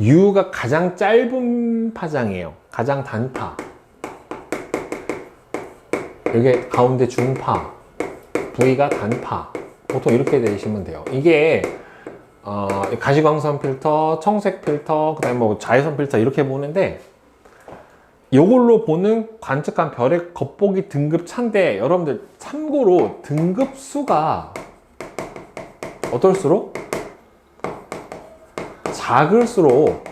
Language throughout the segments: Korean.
U가 가장 짧은 파장이에요. 가장 단파. 이게 가운데 중파, V가 단파. 보통 이렇게 되시면 돼요. 이게 어, 가시광선 필터, 청색 필터, 그 다음에 뭐 자외선 필터 이렇게 보는데 이걸로 보는 관측한 별의 겉보기 등급 차인데 여러분들 참고로 등급 수가 어떨수록 작을수록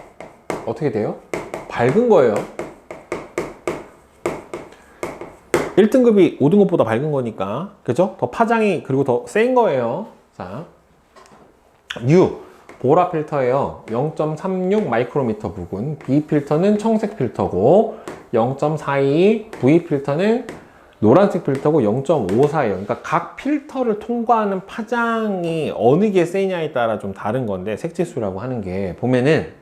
어떻게 돼요? 밝은 거예요. 1등급이 5등급보다 밝은 거니까 그죠? 더 파장이 그리고 더 센 거예요. 자, U 보라 필터예요. 0.36 마이크로미터 부근. B 필터는 청색 필터고 0.42 V 필터는 노란색 필터고 0.54예요. 그러니까 각 필터를 통과하는 파장이 어느 게 세냐에 따라 좀 다른 건데 색지수라고 하는 게 보면은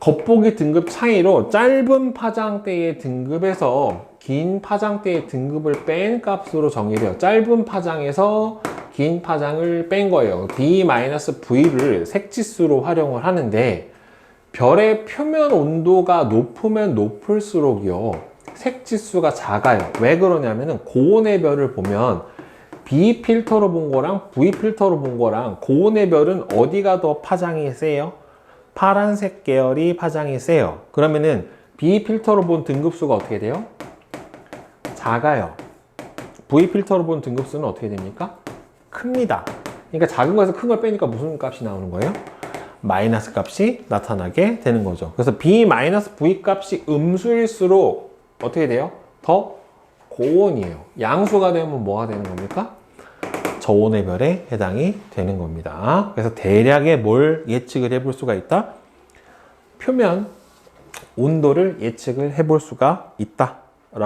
겉보기 등급 차이로 짧은 파장대의 등급에서 긴 파장대의 등급을 뺀 값으로 정의돼요. 짧은 파장에서 긴 파장을 뺀 거예요. D-V를 색지수로 활용을 하는데 별의 표면 온도가 높으면 높을수록요 색지수가 작아요. 왜 그러냐면은 고온의 별을 보면 B 필터로 본 거랑 V 필터로 본 거랑 고온의 별은 어디가 더 파장이 세요? 파란색 계열이 파장이 세요. 그러면은 B 필터로 본 등급수가 어떻게 돼요? 작아요. V 필터로 본 등급수는 어떻게 됩니까? 큽니다. 그러니까 작은 거에서 큰 걸 빼니까 무슨 값이 나오는 거예요? 마이너스 값이 나타나게 되는 거죠. 그래서 B 마이너스 V 값이 음수일수록 어떻게 돼요? 더 고온이에요. 양수가 되면 뭐가 되는 겁니까? 저온의 별에 해당이 되는 겁니다. 그래서 대략의 뭘 예측을 해볼 수가 있다? 표면 온도를 예측을 해볼 수가 있다.